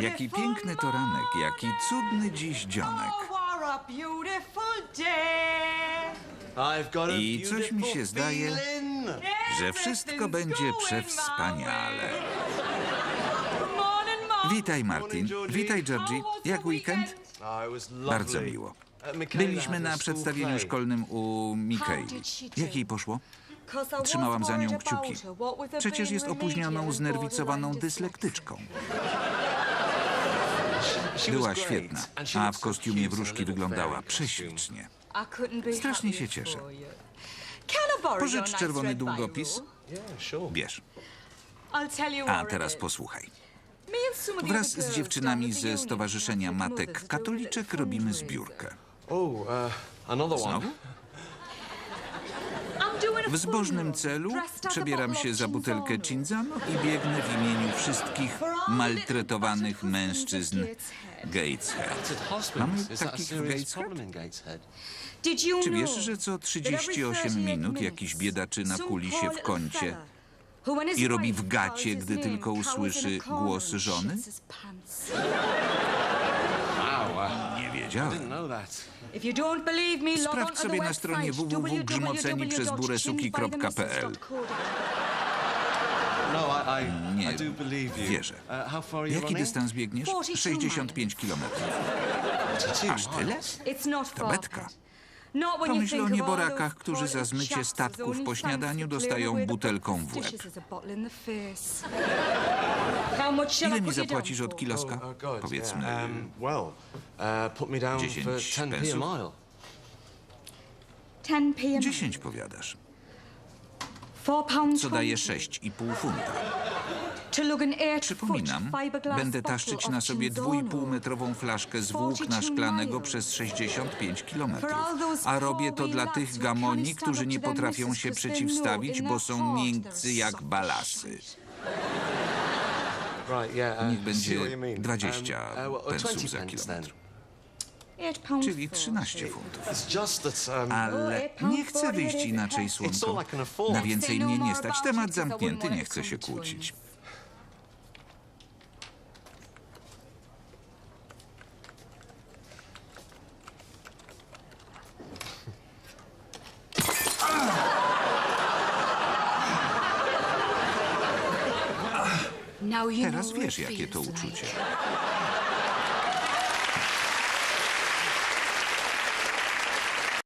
Jaki piękny to ranek, jaki cudny dziś dzionek. I coś mi się zdaje, że wszystko będzie przewspaniale. Witaj, Martin. Witaj, Georgie. Jak weekend? Bardzo miło. Byliśmy na przedstawieniu szkolnym u Mikaeli. Jak jej poszło? Trzymałam za nią kciuki. Przecież jest opóźnioną, znerwicowaną dyslektyczką. Była świetna, a w kostiumie wróżki wyglądała prześlicznie. Strasznie się cieszę. Pożycz czerwony długopis. Bierz. A teraz posłuchaj. Wraz z dziewczynami ze Stowarzyszenia Matek Katoliczek robimy zbiórkę. Znowu? W zbożnym celu przebieram się za butelkę Cinzano i biegnę w imieniu wszystkich maltretowanych mężczyzn Gateshead. Mamy takich w Gateshead? Czy wiesz, że co 38 minut jakiś biedaczyna kuli się w kącie i robi w gacie, gdy tylko usłyszy głos żony? Nie wiedziałem. Sprawdź sobie na stronie www.grzmoceni-przez-buresuki.pl Nie, wierzę. Jaki dystans biegniesz? 65 kilometrów. Aż tyle? To betka. Pomyśl o nieborakach, którzy za zmycie statków po śniadaniu dostają butelką w łeb. Ile mi zapłacisz od kiloska? Powiedzmy uh, put me down 10 for 10p a pensów. mile. 10 powiadasz, co daje 6,5 funta. Przypominam, będę taszczyć na sobie 2,5 metrową flaszkę z włókna szklanego przez 65 kilometrów. A robię to dla tych gamoni, którzy nie potrafią się przeciwstawić, bo są miękcy jak balasy. Niech będzie what you mean. 20 Um, uh, pensów 20 za kilometr. Czyli 13 funtów. Um, Ale nie chcę wyjść inaczej, słonko. Na więcej mnie nie stać. Temat zamknięty, nie chcę się kłócić. Teraz wiesz, jakie to uczucie.